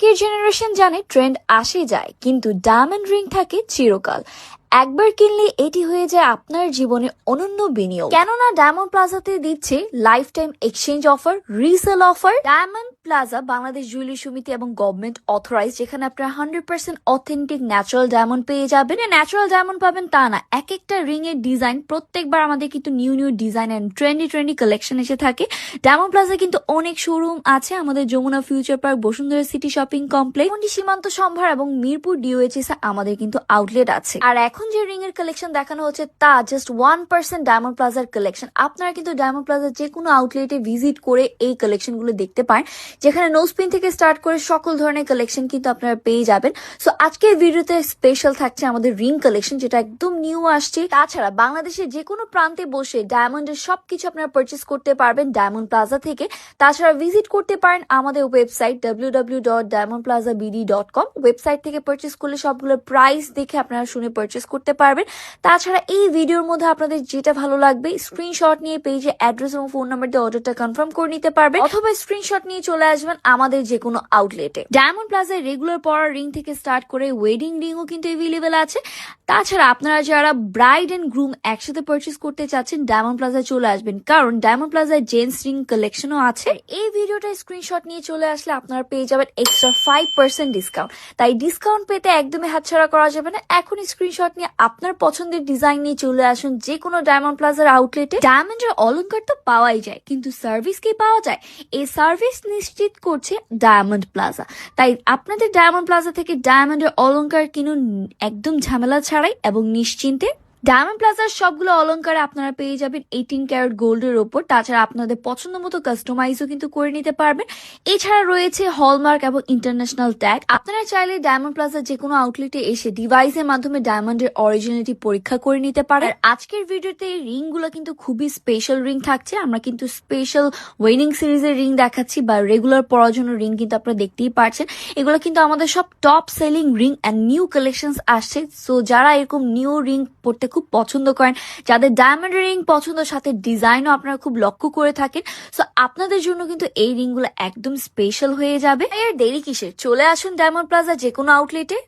কে generation জানে trend আসে যায়, কিন্তু ডায়মন্ড রিং থাকে চিরকাল। একবার কিনলে এটি হয়ে যায় আপনার জীবনে অনন্য বিনিয়োগ। কেননা ডায়মন্ড প্লাজাতে দিচ্ছে lifetime exchange offer resale offer diamond plaza Bangladesh jewellery সমিতি এবং গভর্নমেন্ট অথরাইজ যেখানে আপনারা hundred percent authentic natural diamond পেয়ে যাবেন। ন্যাচারাল ডায়মন্ড পাবেন তা না এক একটা রিং এর ডিজাইন প্রত্যেকবার আমাদের কিন্তু new new design and trendy trendy collection এসে থাকে। ডায়মন্ড প্লাজা কিন্তু অনেক শোরুম আছে, আমাদের Jamuna future park Bashundhara city shopping complex Mondi Shimanto Shambhar এবং মিরপুর ডিওএইচএস আমাদের কিন্তু আউটলেট আছে। আর এখন যে রিং এর কালেকশন দেখানো হচ্ছে, তা জাস্ট ওয়ান পার্সেন্ট ডায়মন্ড প্লাজার কালেকশন আপনারা কিন্তু ডায়মন্ড প্লাজার যে কোনো আউটলেটে ভিজিট করে এই কালেকশনগুলো দেখতে পারেন। যেখানে নোসপিন থেকে স্টার্ট করে সকল ধরনের কালেকশন কিন্তু আপনারা পেয়ে যাবেন। সো আজকের ভিডিওতে স্পেশাল থাকছে আমাদের রিং কালেকশন যেটা একদম নিউ আসছে। তাছাড়া বাংলাদেশের যে কোনো প্রান্তে বসে ডায়মন্ডের সবকিছু আপনারা পারচেস করতে পারবেন ডায়মন্ড প্লাজা থেকে। তাছাড়া ভিজিট করতে পারেন আমাদের website W W dot diamond plaza BD dot com website থেকে পারচেস করলে সবগুলোর প্রাইস দেখে আপনারা শুনে পারচেস করতে পারবেন। তাছাড়া এই ভিডিওর মধ্যে আপনাদের যেটা ভালো লাগবে স্ক্রিনশট নিয়ে পেজে অ্যাড্রেস এবং ফোন নাম্বার দিয়ে অর্ডারটা কনফার্ম করে নিতে পারবেন। অথবা স্ক্রিনশট নিয়ে চলে আসবেন আমাদের যে কোনো আউটলেটে ডায়মন্ড প্লাজায় রেগুলার পরার রিং থেকে স্টার্ট করে ওয়েডিং রিংও কিন্তু এভেলেবেল আছে। তাছাড়া আপনারা যারা ব্রাইড এন্ড গ্রুম একসাথে পারচেস করতে চাচ্ছেন ডায়মন্ড প্লাজায় চলে আসবেন। কারণ ডায়মন্ড প্লাজায় জেন্টস রিং কালেকশনও আছে। এই ভিডিওটা স্ক্রিনশট নিয়ে চলে আসলে আপনারা পেয়ে যাবেন এক্সট্রা ফাইভ পার্সেন্ট ডিসকাউন্ট তাই ডিসকাউন্ট পেতে একদমই হাতছাড়া করা যাবে না। এখন স্ক্রিনশট নিয়ে আপনার পছন্দের ডিজাইন নিয়ে চলে আসুন যে কোনো ডায়মন্ড প্লাজার আউটলেটে ডায়মন্ডের অলঙ্কার তো পাওয়াই যায়, কিন্তু সার্ভিস কি পাওয়া যায়? এই সার্ভিস নিশ্চিত করছে ডায়মন্ড প্লাজা তাই আপনাদের ডায়মন্ড প্লাজা থেকে ডায়মন্ডের অলঙ্কার কিনুন, একদম ঝামেলা ছাড়াই এবং নিশ্চিন্তে ডায়মন্ড প্লাজার সবগুলো অলংকারে আপনারা পেয়ে যাবেন এইটিন ক্যারেট গোল্ডের ওপর। তাছাড়া আপনাদের পছন্দ মতো কাস্টমাইজও কিন্তু করে নিতে পারবেন। এছাড়া রয়েছে হলমার্ক এবং ইন্টারন্যাশনাল ট্যাগ আপনারা চাইলে ডায়মন্ড প্লাজার যে কোনো আউটলেটে এসে ডিভাইসের মাধ্যমে ডায়মন্ডের অরিজিনালিটি পরীক্ষা করে নিতে পারেন। আজকের ভিডিওতে এই রিংগুলো কিন্তু খুবই স্পেশাল রিং থাকছে। আমরা কিন্তু স্পেশাল ওয়েডিং সিরিজের রিং দেখাচ্ছি বা রেগুলার পরার জন্য রিং কিন্তু আপনারা দেখতেই পারছেন। এগুলো কিন্তু আমাদের সব top selling ring and new collection আসছে। সো যারা এরকম নিউ রিং পড়তে খুব পছন্দ করেন। যাদের ডায়মন্ড রিং পছন্দ, সাথে ডিজাইনও আপনারা খুব লক্ষ্য করে থাকেন। সো আপনাদের জন্য কিন্তু এই রিংগুলো একদম স্পেশাল হয়ে যাবে। এর দেরি কিসের? চলে আসুন ডায়মন্ড প্লাজা যে কোনো আউটলেটে